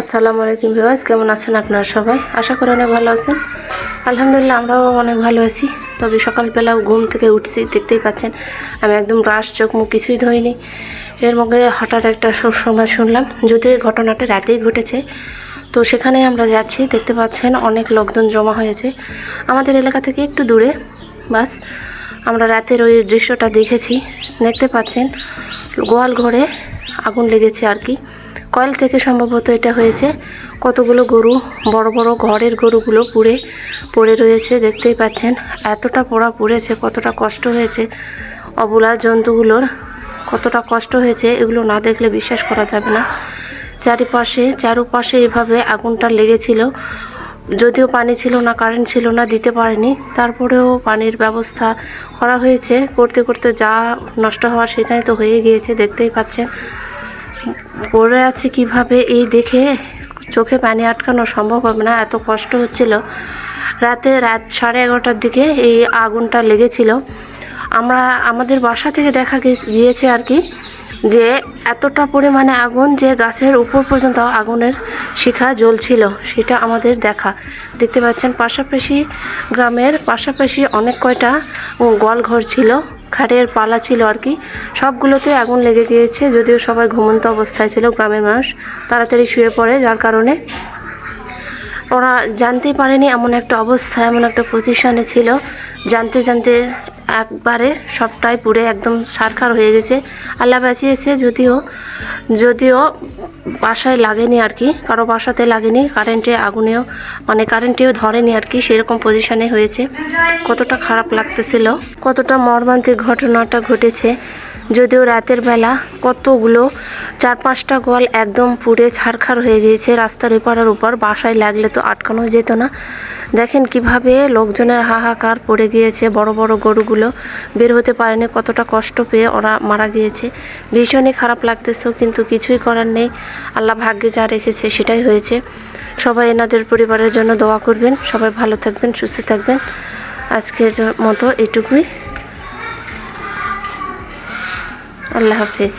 আসসালামু আলাইকুম ভিউয়ার্স, কেমন আছেন আপনারা সবাই? আশা করি অনেক ভালো আছেন। আলহামদুলিল্লাহ, আমরাও অনেক ভালো আছি। তবে সকালবেলাও ঘুম থেকে উঠছি, দেখতেই পাচ্ছেন, আমি একদম রাশ চোখ মুখ কিছুই ধরিনি এর মধ্যে হঠাৎ একটা সব সংবাদ শুনলাম, যদিও এই ঘটনাটা রাতেই ঘটেছে। তো সেখানে আমরা যাচ্ছি, দেখতে পাচ্ছেন, অনেক লোকজন জমা হয়েছে। আমাদের এলাকা থেকে একটু দূরে, বাস। আমরা রাতের ওই দৃশ্যটা দেখেছি, দেখতে পাচ্ছেন, গোয়াল ঘরে আগুন লেগেছে আর কি। কয়েল থেকে সম্ভবত এটা হয়েছে। কতগুলো গরু, বড় বড় ঘরের গরুগুলো পুড়ে, পড়ে রয়েছে, দেখতেই পাচ্ছেন। এতটা পোড়া পুড়েছে, কতটা কষ্ট হয়েছে অবলা জন্তুগুলোর। কতটা কষ্ট হয়েছে, এগুলো না দেখলে বিশ্বাস করা যাবে না। চারিপাশে, চারুপাশে এভাবে আগুনটা লেগেছিল। যদিও পানি ছিল না কারেন্ট ছিল না, দিতে পারেনি। তারপরেও পানির ব্যবস্থা করা হয়েছে। করতে করতে যা নষ্ট হওয়ার সেখানে তো হয়ে গিয়েছে, দেখতেই পাচ্ছেন। পড়ে আছে কীভাবে এই দেখে চোখে পানি আটকানো সম্ভব হবে না, এত কষ্ট হচ্ছিল। রাতে রাত সাড়ে এগারোটার দিকে এই আগুনটা লেগেছিল। আমরা, আমাদের বাসা থেকে দেখা গিয়েছে আর কি যে এতটা পরিমাণে আগুন যে গাছের উপর পর্যন্ত আগুনের শিখা জ্বলছিল, সেটা আমাদের দেখা। দেখতে পাচ্ছেন, পাশাপাশি গ্রামের পাশাপাশি অনেক কয়টা গোয়াল ঘর ছিল। খাটের পালা ছিল আর কি। সবগুলোতে আগুন লেগে গিয়েছে, যদিও সবাই ঘুমন্ত অবস্থায় ছিল, গ্রামের মানুষ তাড়াতাড়ি শুয়ে পড়ে, যার কারণে ওরা জানতেই পারেনি এমন একটা অবস্থা, এমন একটা পজিশনে ছিল। জানতে জানতে একবারে সবটাই পুড়ে একদম সারখার হয়ে গেছে। আল্লাহ বাঁচিয়েছে যদিও যদিও বাসায় লাগেনি আর কি, কারও বাসাতে লাগেনি কারেন্টে আগুনেও মানে কারেন্টেও ধরেনি আর কি, সেরকম পজিশনে হয়েছে। কতটা খারাপ লাগতেছিল, কতটা মর্মান্তিক ঘটনাটা ঘটেছে। যদিও রাতের বেলা কতগুলো চার পাঁচটা গোয়াল একদম পুড়ে ছারখার হয়ে গিয়েছে, রাস্তার এপারের উপর বাসায় লাগলে তো আটকানো যেত না। দেখেন কীভাবে লোকজনের হাহাকার পড়ে গিয়েছে, বড় বড় গরুগুলো বের হতে পারেনি, কতটা কষ্ট পেয়ে ওরা মারা গিয়েছে। ভীষণই খারাপ লাগতেছে, কিন্তু কিছুই করার নেই। আল্লাহ ভাগ্যে যা রেখেছে সেটাই হয়েছে। সবাই এনাদের পরিবারের জন্য দোয়া করবেন। সবাই ভালো থাকবেন, সুস্থ থাকবেন। আজকের মতো এটুকুই। আল্লাহ হাফিজ।